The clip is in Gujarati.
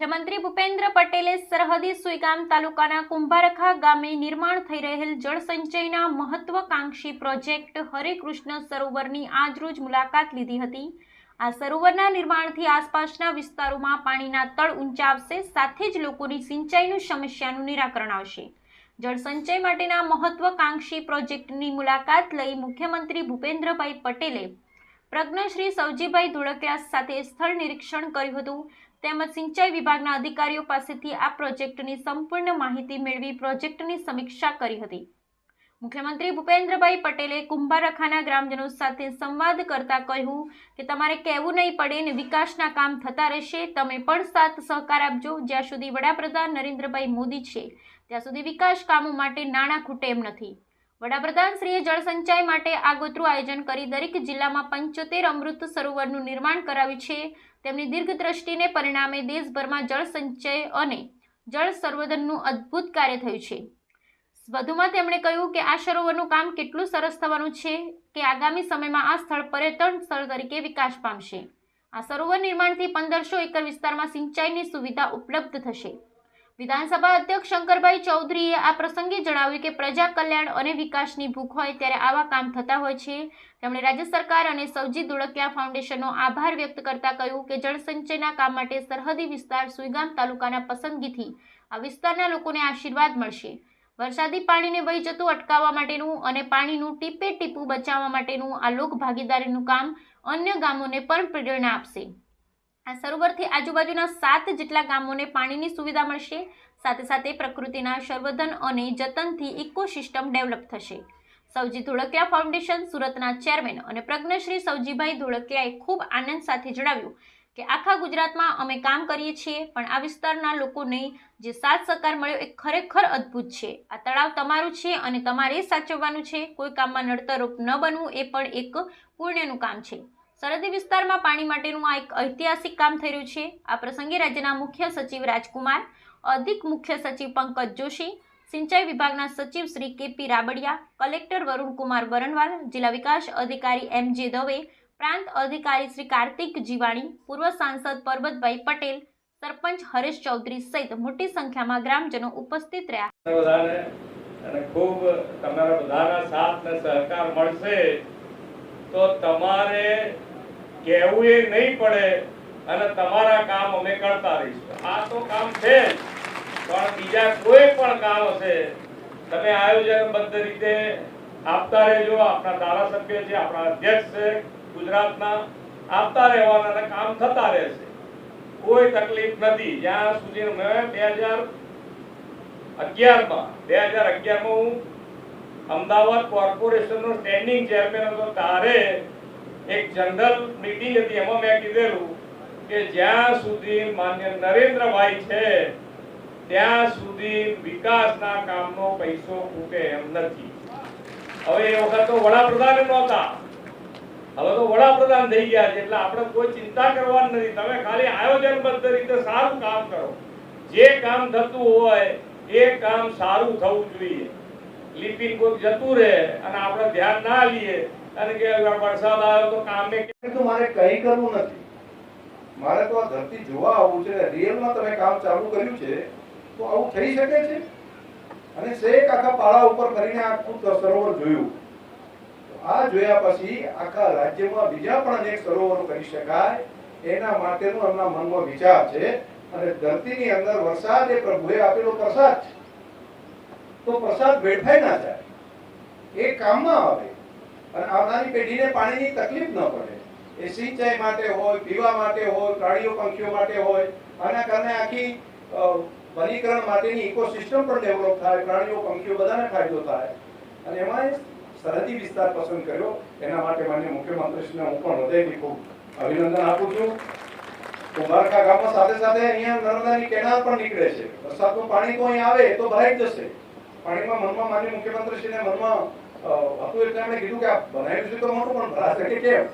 મુખ્યમંત્રી ભૂપેન્દ્ર પટેલે સરહદી સુઈગામ તાલુકાના કુંભારખા ગામે નિર્માણ થઈ રહેલ જળસંચયના મહત્વકાંક્ષી પ્રોજેક્ટ હરેકૃષ્ણ સરોવરની આજરોજ મુલાકાત લીધી હતી. આ સરોવરના નિર્માણથી આસપાસના વિસ્તારોમાં પાણીના તળ ઊંચા આવશે સાથે જ લોકોની સિંચાઈનું સમસ્યાનું નિરાકરણ આવશે. જળસંચય માટેના મહત્વકાંક્ષી પ્રોજેક્ટની મુલાકાત લઈ મુખ્યમંત્રી ભૂપેન્દ્રભાઈ પટેલે પ્રજ્ઞશ્રી સવજીભાઈ ધોળકિયા સાથે સ્થળ નિરીક્ષણ કર્યું હતું. તેમજ સિંચાઈ વિભાગના અધિકારીઓ પાસેથી આ પ્રોજેક્ટની સંપૂર્ણ માહિતી મેળવી પ્રોજેક્ટની સમીક્ષા કરી હતી. મુખ્યમંત્રી ભૂપેન્દ્રભાઈ પટેલે કુંભારખાના ગ્રામજનો સાથે સંવાદ કરતા કહ્યું કે, તમારે કહેવું નહીં પડે ને વિકાસના કામ થતા રહેશે. તમે પણ સાથ સહકાર આપજો. જ્યાં સુધી વડાપ્રધાન નરેન્દ્રભાઈ મોદી છે, ત્યાં સુધી વિકાસ કામો માટે નાણાં ખૂટે એમ નથી. વડાપ્રધાન શ્રીએ જળસંચાઈ માટે આગોતરું આયોજન કરી દરેક જિલ્લામાં પંચોતેર અમૃત સરોવરનું નિર્માણ કરાવ્યું છે. તેમની દીર્ઘદ્રષ્ટિને પરિણામે દેશભરમાં જળ સંચય અને જળ સંવર્ધનનું અદ્ભુત કાર્ય થયું છે. વધુમાં તેમણે કહ્યું કે આ સરોવરનું કામ કેટલું સરસ થવાનું છે કે આગામી સમયમાં આ સ્થળ પર્યટન સ્થળ તરીકે વિકાસ પામશે. આ સરોવર નિર્માણથી પંદરસો એકર વિસ્તારમાં સિંચાઈની સુવિધા ઉપલબ્ધ થશે. વિધાનસભા અધ્યક્ષ શંકરભાઈ ચૌધરીએ આ પ્રસંગે જણાવ્યું કે પ્રજા કલ્યાણ અને વિકાસની ભૂખ હોય ત્યારે આવા કામ થતા હોય છે. તેમણે રાજ્ય સરકાર અને સૌજી ધોળકિયા ફાઉન્ડેશનનો આભાર વ્યક્ત કરતા કહ્યું કે જળસંચયના કામ માટે સરહદી વિસ્તાર સુઈગામ તાલુકાના પસંદગીથી આ વિસ્તારના લોકોને આશીર્વાદ મળશે. વરસાદી પાણીને વહી જતું અટકાવવા માટેનું અને પાણીનું ટીપે ટીપું બચાવવા માટેનું આ લોક ભાગીદારીનું કામ અન્ય ગામોને પણ પ્રેરણા આપશે. આ સરોવરથી આજુબાજુના સાત જેટલા ગામોને પાણીની સુવિધા મળશે. સાથે સાથે પ્રકૃતિના સંવર્ધન અને જતનથી ઇકોસિસ્ટમ ડેવલપ થશે. સૌજી ધોળકિયા ફાઉન્ડેશન સુરતના ચેરમેન અને પ્રજ્ઞશ્રી સૌજીભાઈ ધોળકિયાએ ખૂબ આનંદ સાથે જણાવ્યું કે આખા ગુજરાતમાં અમે કામ કરીએ છીએ, પણ આ વિસ્તારના લોકોને જે સાથ સહકાર મળ્યો એ ખરેખર અદ્ભુત છે. આ તળાવ તમારું છે અને તમારે સાચવવાનું છે. કોઈ કામમાં નડતરૂપ ન બનવું એ પણ એક પુણ્યનું કામ છે. સરહદી વિસ્તારમાં પાણી માટેનું આ એક ઐતિહાસિક કામ થઈ રહ્યું છે. આ પ્રસંગે રાજ્યના મુખ્ય સચિવ રાજકુમાર, અધિક મુખ્ય સચિવ પંકજ જોશી, સિંચાઈ વિભાગના સચિવ શ્રી કેપી રાબડિયા, કલેક્ટર વરુણકુમાર વરણવાલ, જિલ્લા વિકાસ અધિકારી એમ જે દવે, પ્રાંત અધિકારી શ્રી કાર્તિક જીવાણી, પૂર્વ સાંસદ પરબતભાઈ પટેલ, સરપંચ હરેશ ચૌધરી સહિત મોટી સંખ્યામાં ગ્રામજનો ઉપસ્થિત રહ્યા. અને ખૂબ તમારા બધાના સાથ ને સહકાર મળશે તો તમારે કહેવું એ નહીં પડે અને તમારા કામ અમે કરતા રહીશું. આ તો કામ છે પણ બીજા કોઈ પણ કામ હશે, તમે આયોજનબદ્ધ રીતે આપતા રહેજો. આપણા ધારાસભ્ય છે, આપણા અધ્યક્ષ છે, ગુજરાતના આપતા રહેવાના અને કામ થતા રહેશે. કોઈ તકલીફ નથી. જ્યાં સુધી મેં બે હજાર અગિયારમાં, બે હજાર અગિયારમાં હું અમદાવાદ કોર્પોરેશનનો સ્ટેન્ડિંગ ચેરમેન હતો, ત્યારે એક જનરલ મીટિંગ હતી, એમાં મેં કીધેલું કે જ્યાં સુધી માન્ય નરેન્દ્રભાઈ છે, ત્યાં સુધી વિકાસના કામનો પૈસો ખૂટે એમ નથી. હવે એ વખત તો વડાપ્રધાન નહોતા. હવે તો વડાપ્રધાન થઈ ગયા છે, એટલે આપણે કોઈ ચિંતા કરવાની નથી. તમે ખાલી આયોજનબદ્ધ રીતે સારું કામ કરો. જે કામ થતું હોય, એ કામ સારું થવું જોઈએ. લિપિન કોઈ જતું રહે અને આપણે ધ્યાન ના લઈએ મારે તો ધરતી જોવા આવવું છે તો આવું થઈ શકે છે? આખા રાજ્યમાં બીજા પણ અનેક સરોવરો કરી શકાય, એના માટેનો એમના મનમાં વિચાર છે, અને ધરતીની અંદર વરસાદ એ પ્રભુએ આપેલો પ્રસાદ છે. તો પ્રસાદ વેડફાઈ ના જાય. એ કામમાં આવે. અને આવનારી પેઢીને પાણીની તકલીફ ન પડે. એ સિંચાઈ માટે હોય, પીવા માટે હોય, પ્રાણીઓ, પંખીઓ માટે હોય, આના કારણે આખી વનીકરણ માટેની ઇકોસિસ્ટમ પણ ડેવલપ થાય, પ્રાણીઓ, પંખીઓ બધાને ફાયદો થાય. અને એમાં સરહદી વિસ્તાર પસંદ કર્યો. એના માટે માન્ય મુખ્યમંત્રીશ્રીને હું પણ હૃદયથી ખૂબ અભિનંદન આપું છું. કુંભારકા ગામમાં સાથે સાથે અહીંયા નર્મદાની કેનાલ પણ નીકળે છે. વરસાદનું પાણી અહીં આવે તો ભરાઈ જશે. પાણીમાં મનમાં માન્ય મુખ્યમંત્રીશ્રીને મનમાં હતું એટલે એમણે કીધું કે આ બનાવ્યું છે તો મોટું પણ ભરાશે કે કેમ?